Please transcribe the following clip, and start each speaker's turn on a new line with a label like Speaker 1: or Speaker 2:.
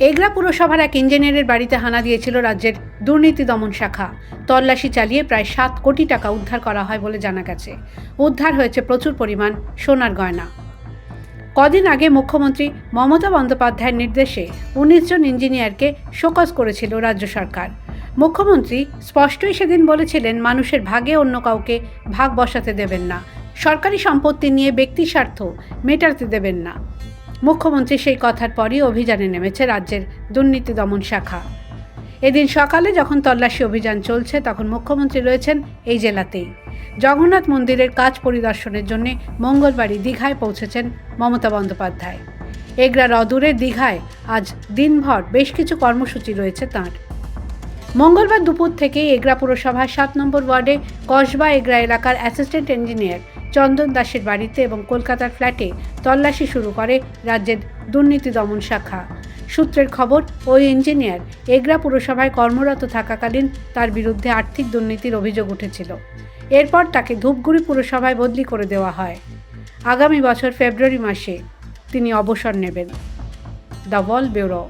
Speaker 1: এগরা পুরসভার এক ইঞ্জিনিয়ারের বাড়িতে হানা দিয়েছিল রাজ্যের দুর্নীতি দমন শাখা। তল্লাশি চালিয়ে প্রায় সাত কোটি টাকা উদ্ধার করা হয় বলে জানা গেছে। উদ্ধার হয়েছে প্রচুর পরিমাণ সোনার গয়না। কদিন আগে মুখ্যমন্ত্রী মমতা বন্দ্যোপাধ্যায়ের নির্দেশে উনিশ জন ইঞ্জিনিয়ারকে শোকজ করেছিল রাজ্য সরকার। মুখ্যমন্ত্রী স্পষ্টই সেদিন বলেছিলেন, মানুষের ভাগে অন্য কাউকে ভাগ বসাতে দেবেন না। সরকারি সম্পত্তি নিয়ে ব্যক্তি স্বার্থ মেটাতে দেবেন না। মুখ্যমন্ত্রী সেই কথার পরই অভিযানে নেমেছে রাজ্যের দুর্নীতি দমন শাখা। এদিন সকালে যখন তল্লাশি অভিযান চলছে, তখন মুখ্যমন্ত্রী রয়েছেন এই জেলাতেই। জগন্নাথ মন্দিরের কাজ পরিদর্শনের জন্য মঙ্গলবারই দীঘায় পৌঁছেছেন মমতা বন্দ্যোপাধ্যায়। এগরার অদূরে দীঘায় আজ দিনভর বেশ কিছু কর্মসূচি রয়েছে তাঁর। মঙ্গলবার দুপুর থেকে এগরা পুরসভার সাত নম্বর ওয়ার্ডে কসবা এগরা এলাকার অ্যাসিস্ট্যান্ট ইঞ্জিনিয়ার চন্দন দাসের বাড়িতে এবং কলকাতার ফ্ল্যাটে তল্লাশি শুরু করে রাজ্যের দুর্নীতি দমন শাখা। সূত্রের খবর, ওই ইঞ্জিনিয়ার এগরা পুরসভায় কর্মরত থাকাকালীন তার বিরুদ্ধে আর্থিক দুর্নীতির অভিযোগ উঠেছিল। এরপর তাকে ধূপগুড়ি পুরসভায় বদলি করে দেওয়া হয়। আগামী বছর ফেব্রুয়ারি মাসে তিনি অবসর নেবেন। The wall bureau